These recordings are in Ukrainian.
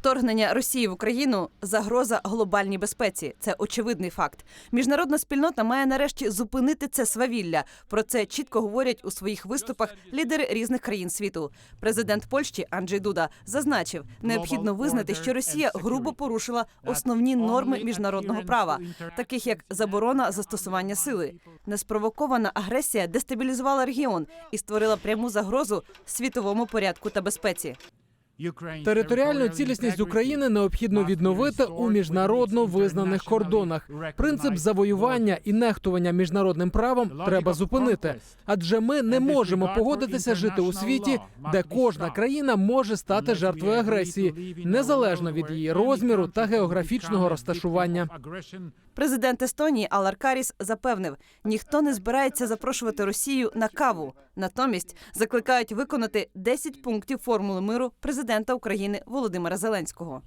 Вторгнення Росії в Україну загроза глобальній безпеці. Це очевидний факт. Міжнародна спільнота має нарешті зупинити це свавілля. Про це чітко говорять у своїх виступах лідери різних країн світу. Президент Польщі Анджей Дуда зазначив, необхідно визнати, що Росія грубо порушила основні норми міжнародного права, таких як заборона застосування сили. Неспровокована агресія дестабілізувала регіон і створила пряму загрозу світовому порядку та безпеці. Територіальну цілісність України необхідно відновити у міжнародно визнаних кордонах. Принцип завоювання і нехтування міжнародним правом треба зупинити, адже ми не можемо погодитися жити у світі, де кожна країна може стати жертвою агресії, незалежно від її розміру та географічного розташування. Президент Естонії Алар Каріс запевнив, ніхто не збирається запрошувати Росію на каву. Натомість закликають виконати 10 пунктів формули миру президента України Володимира Зеленського.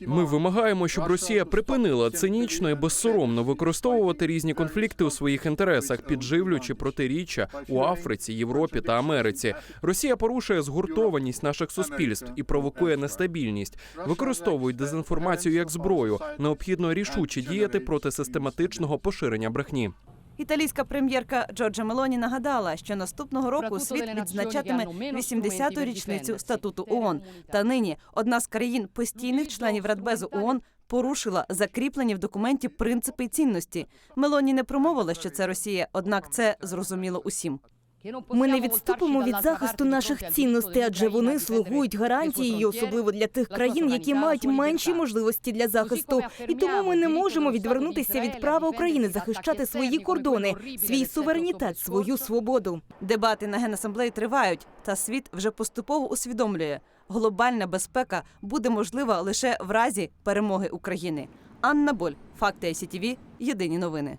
Ми вимагаємо, щоб Росія припинила цинічно і безсоромно використовувати різні конфлікти у своїх інтересах, підживлюючи протиріччя у Африці, Європі та Америці. Росія порушує згуртованість наших суспільств і провокує нестабільність, використовують дезінформацію як зброю. Необхідно рішуче діяти проти систематичного поширення брехні. Італійська прем'єрка Джорджа Мелоні нагадала, що наступного року світ відзначатиме 80-ту річницю статуту ООН. Та нині одна з країн постійних членів Радбезу ООН порушила закріплені в документі принципи і цінності. Мелоні не промовила, що це Росія, однак це зрозуміло усім. Ми не відступимо від захисту наших цінностей, адже вони слугують гарантією, особливо для тих країн, які мають менші можливості для захисту. І тому ми не можемо відвернутися від права України захищати свої кордони, свій суверенітет, свою свободу. Дебати на генасамблеї тривають, та світ вже поступово усвідомлює, глобальна безпека буде можлива лише в разі перемоги України. Анна Боль, факти ICTV, єдині новини.